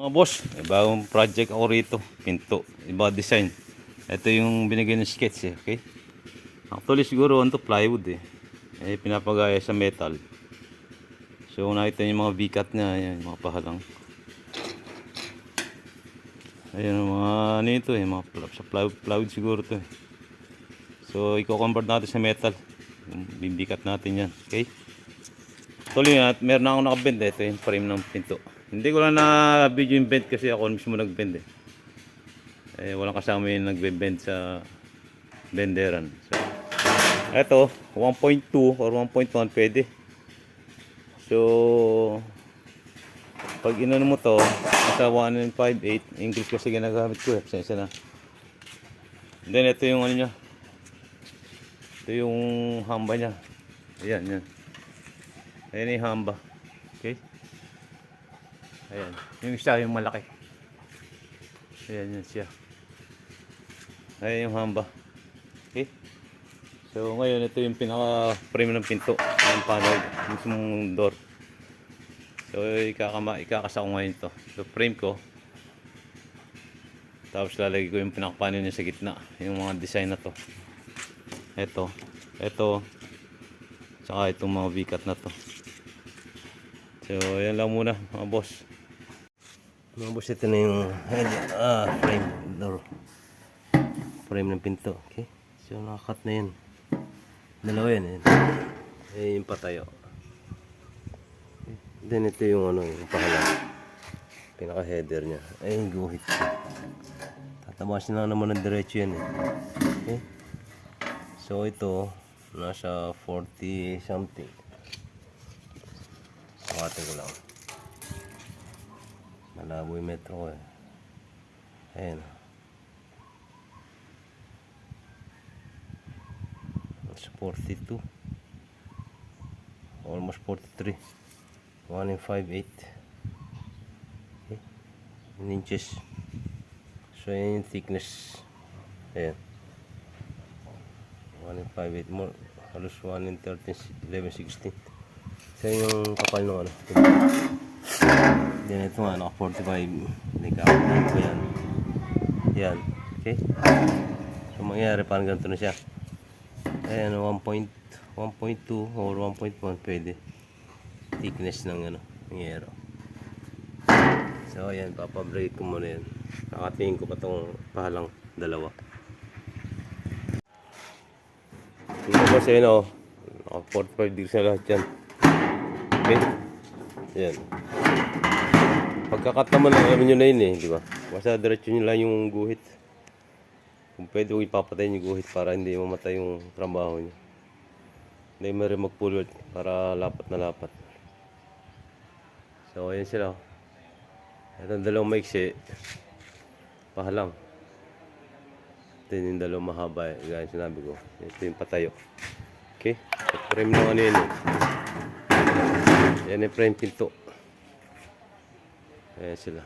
Mga boss, may bagong project ako rito. Pinto, iba design. Ito yung binigay ng sketch eh, okay? Actually siguro ano to plywood eh. Eh pinapagaya sa metal. So nakita niyo yung mga bikat niya, yan, yung mga pahalang. Ayun ang mga ano ito eh, mga sa plywood, plywood siguro to eh. So i-convert natin sa metal. Bibikat natin yan, okay? Tuloy nga, meron na ako nakabend eh. Ito yung frame ng pinto. Hindi ko lang na video yung kasi ako mismo nagbend eh. Eh, walang kasama yung nagbe-bend sa benderan. So, eto, 1.2 or 1.1 pwede. So, pag inano mo to, nasa 1.58, English kasi ginagamit ko eh. Pasensya na. Then, ito yung ano niya. Ito yung hamba niya. Ayan, yan. Ayan yung hamba. Ayan. Yung isa yung malaki. Ayan yan siya. Ayan yung hamba. Okay? So ngayon ito yung pinaka frame ng pinto. Yung panel. Mismong door. So ikakama, ikakasa ko ngayon to. So frame ko. Tapos lalagay ko yung pinakapanel niya sa gitna. Yung mga design na to. Ito. Ito. Tsaka itong mga bikat na to. So, yan lang muna mga boss. Mga boss, ito na yung ah, frame door. Frame ng pinto. Okay? So, nakakat na yan. Dalawa yan. Yan, yan yung patayo. Okay. Then, ito yung ano, yung pahalang. Pinaka-header niya. Ay, guhit. Tatabasin lang naman ng diretso yan eh. Okay? So, ito, nasa 40 something. Sukatin ko lang. Malabo yung metro eh. Ayan. It's 42. Almost 43. 1 and 5 8. Okay. In inches. So, yan yung thickness. Ayan. 1 and 5 8 more. Halos 1 and 13, 11, 16. So, yun yung kapal ng ano. Yan ito nga, naka 45. Hindi ka ko yan. Yan. Okay? So, mangyayari parang ganito na siya. Ayan, 1.1.2 or 1.1 pwede. Thickness ng ano, ng aero. So, ayan, papabrate ko muna yan. Nakatingin ko pa itong pahalang dalawa. Tingnan mo sa inyo, naka 45 degrees na lahat yan. Okay? Ayan. Pagkakat naman, alam nyo na yun eh, di ba? Basta diretso nyo lang yung guhit. Kung pwede, huwag ipapatayin yung guhit para hindi mamatay yung trabaho nyo. Hindi mo rin magpulot para lapat na lapat. So, ayan sila. oh. Ito ang dalawang maiksi. Pahalang. Ito yung dalawang mahaba. eh, Gaya sinabi ko. Ito yung patayo. Okay? Frame ng ano yun. eh. Yan yung frame pinto. Ayan sila.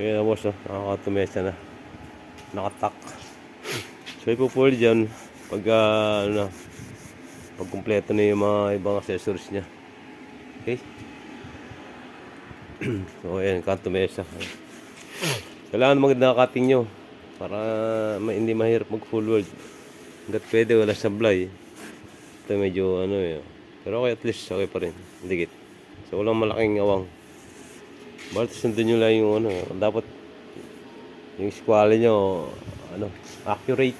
Ayan na boss, oh. nakakatumesa na. Nakatak. So ipupuli dyan pag ah, ano na, pag kumpleto na yung mga ibang accessories niya. Okay? so ayan, kanto mesa. Kailangan maganda cutting nyo para hindi mahirap mag full weld. Hanggat pwede, wala sablay. Ito medyo ano eh. Pero okay, at least okay pa rin. Dikit. So walang malaking awang. Basta sundin nyo lang yung ano. Dapat yung squally nyo ano, accurate.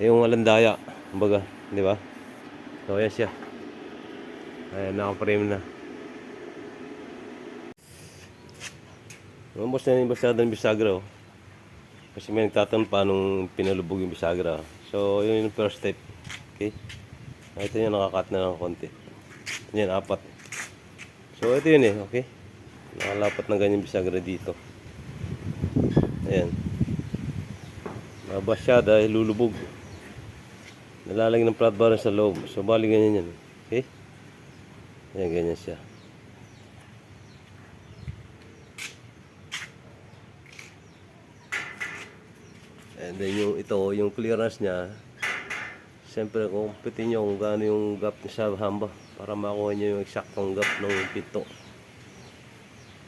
Yung walang daya. Kumbaga, di ba? So ayan siya. Ayan, naka-frame na. Lumabas na yung basada ng bisagra. Oh. Kasi may nagtatanong paano pinalubog yung bisagra. So, yun yung first step. Okay? Ito yung nakakat na ng konti. Yan, apat. So, ito yun eh. Okay? Nakalapat ng ganyan bisagra dito. Ayan. Mabas siya dahil lulubog. Nalalagay ng flat bar sa loob. So, bali ganyan yan. Okay? Ayan, ganyan siya. And then yung ito, yung clearance niya, siyempre kumpitin nyo kung gaano yung gap niya sa hamba para makuha nyo yung eksaktong gap ng pito.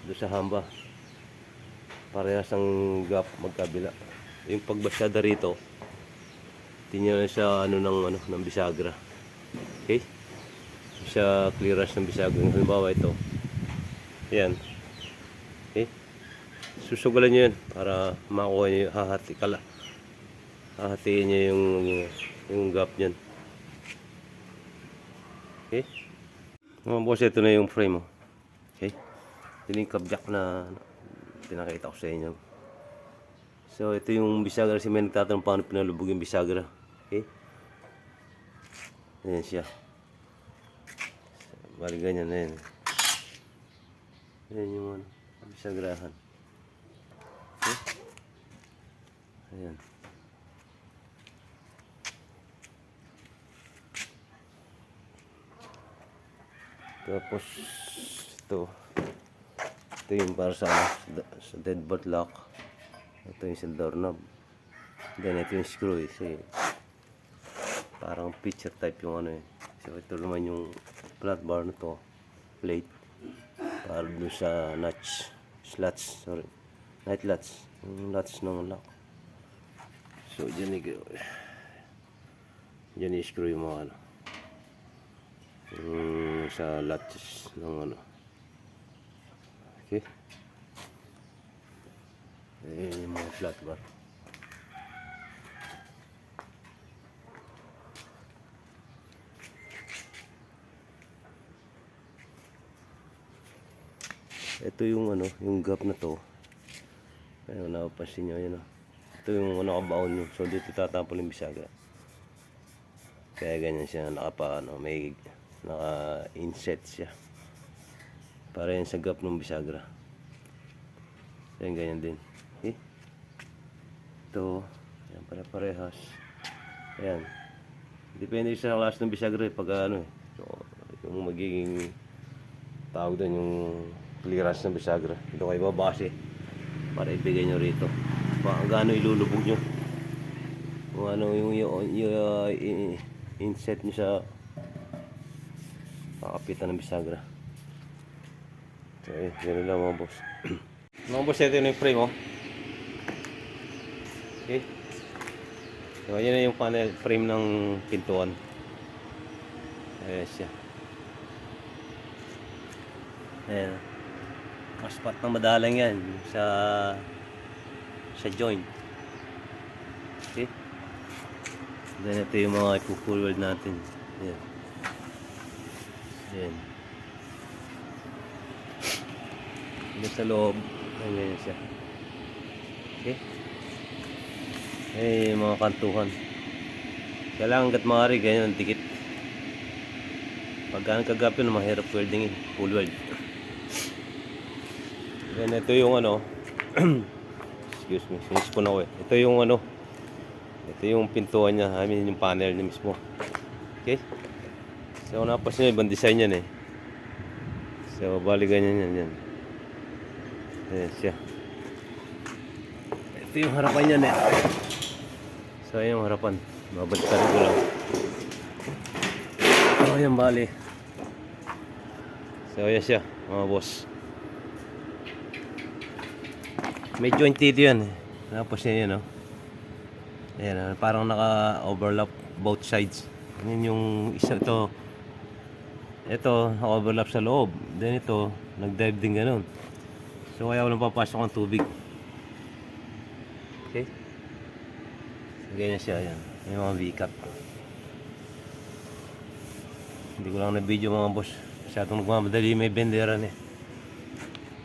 doon sa hamba. Parehas ang gap magkabila. Yung pagbasyada rito, tingnan siya ano ng ano ng bisagra. Okay? Siya clearance ng bisagra. Halimbawa ito. Yan. Okay? Susugalan niyo yan para makuha niyo hahati kala. Hahatiin niyo yung yung gap niyan. Okay? Mga boss, ito na yung frame mo. Okay? Ito yung kabjak na pinakita ko sa inyo. So, ito yung bisagra. Si May nagtatanong paano pinalubog yung bisagra. Okay? Ayan siya. Bali ganyan na yan. Ayan yung ano, bisagrahan. Okay? Ayan. Tapos, ito. Ito yung para sa, sa deadbolt lock. Ito yung sa doorknob. Then, ito yung screw eh. Kasi, parang picture type yung ano eh. So, ito naman yung flat bar na to. Plate. Para dun sa notch. Slots, sorry. Night latch. Yung latch ng lock. So, dyan i- dyan i-screw yung mga ano. Yung sa latches ng ano. Okay. Ayan yung mga flat bar. Ito yung ano, yung gap na to. Ayun, napapansin nyo, yun oh. Ito yung nakabaon nyo. So, dito tatapon yung bisaga. Kaya ganyan siya, nakapa, ano, may naka-inset siya. Para yan sa gap ng bisagra. Yan, ganyan din. Okay? Ito, yan para parehas. Ayan. Depende sa klase ng bisagra eh, pag ano eh. So, yung magiging tawag doon yung clearance ng bisagra. Ito kayo babase para ibigay nyo rito. Pa, gaano ilulubog nyo. Kung ano yung, yung, yung, uh, i- inset nyo sa kakapitan ng bisagra. So, eh, yun lang mga boss. mga boss, ito yung frame, oh. Okay. So, yan na yung panel frame ng pintuan. Ayan siya. Ayan. Maspat na madalang yan sa sa joint. Okay. Then ito yung mga ipo-forward natin. Ayan. Ayan. Dito sa loob. Ayan siya. Okay. Eh, mga kantuhan. Kailangan kat maaari, ganyan ang dikit. Pagkaan kagapin, mahirap welding eh. Full weld. Then ito yung ano. excuse me, finish ko na ako eh. Ito yung ano. Ito yung pintuan niya. I mean, yung panel niya mismo. Okay? So, napasin nyo, ibang design yan eh. So, bali ganyan yan yan. Ayan siya. Ito yung harapan niya eh. So, ayan yung harapan. Babalikan ko lang. So, ayan bali. So, ayan siya, mga boss. May joint dito yan eh. Tapos yan yun, oh. Ayan, ah, parang naka-overlap both sides. Yan yung isa to. Ito, naka-overlap sa loob. Then ito, nag-dive din ganun. So, kaya walang papasok ang tubig. Okay? So, ganyan siya, yan. May mga V-cut. Hindi ko lang na-video mga boss. Masyadong nagmamadali, may benderan eh.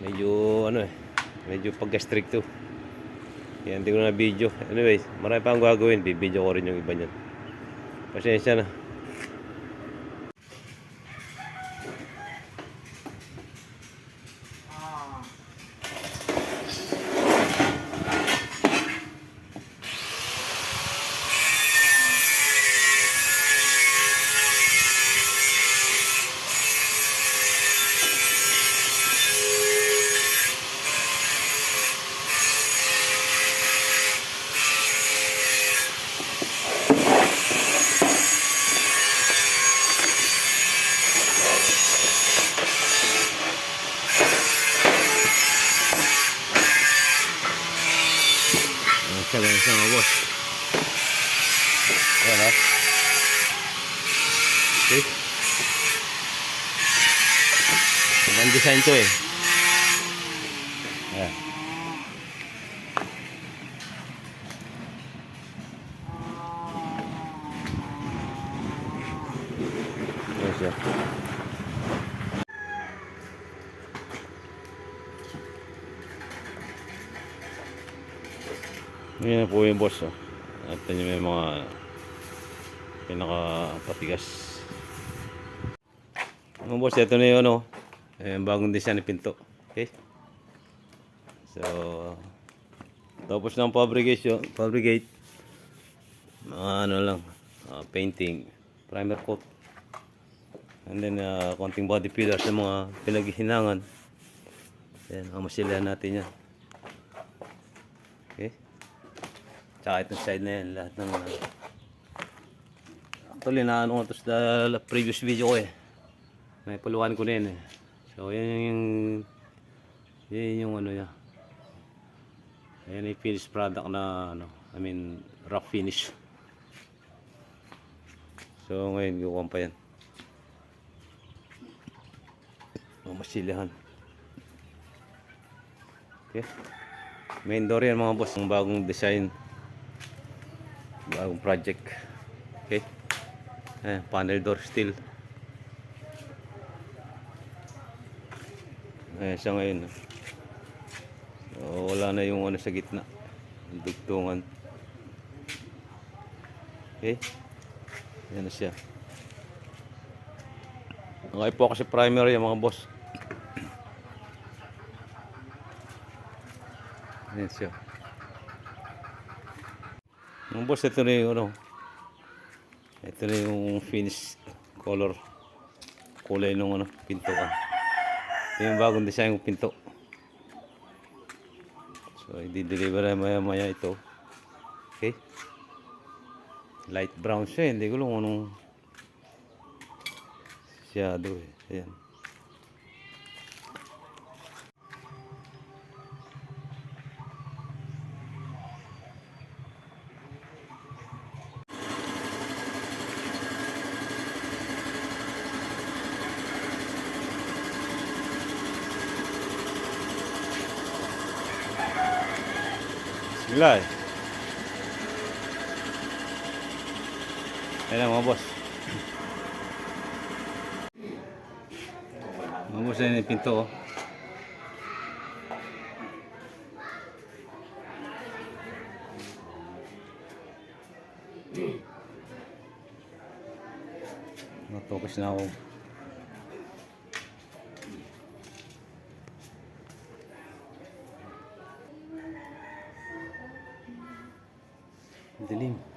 Medyo, ano eh, medyo pagka-strict to. Kaya hindi ko na video. Anyways, marami pa akong gagawin. Bibideo ko rin yung iba niyan. Pasensya na. Design to eh. Ayan. Ayan siya. Yan po yung boss. Oh. At yun may mga pinakapatigas. Mga boss, ito na yung ano. Eh, bagong design ni Pinto. Okay? So, tapos ng fabrication, fabricate, mga ano lang, ah, painting, primer coat, and then uh, konting body filler sa mga pinaghihinangan. Yan, amasilihan natin yan. Okay? Tsaka itong side na yan, lahat ng... Uh, actually, naano ko ito sa previous video ko eh. May paluan ko na yan eh. So, yan yung... Yan yung ano yan. Ayan yung finished product na ano, I mean, rough finish. So, ngayon, gawin pa yan. Mamasilihan. Okay. Main door yan mga boss, ang bagong design. Bagong project. Okay. Eh, panel door steel. Eh, siya ngayon. So, wala na yung ano sa gitna. Dugtungan. Okay. Yan na siya. Okay po kasi primary yung mga boss. Yan siya. Mga boss, ito na yung ano. Ito na yung finish color. Kulay ng ano, pinto ka. Ito yung bagong design ng pinto. So, i-deliver maya maya ito. Okay. Light brown siya. eh. Hindi ko lang anong shadow eh. Ayan. Bismillah. Ayan mga boss. Mga boss na yung pinto oh. Natokos na ako. Telim.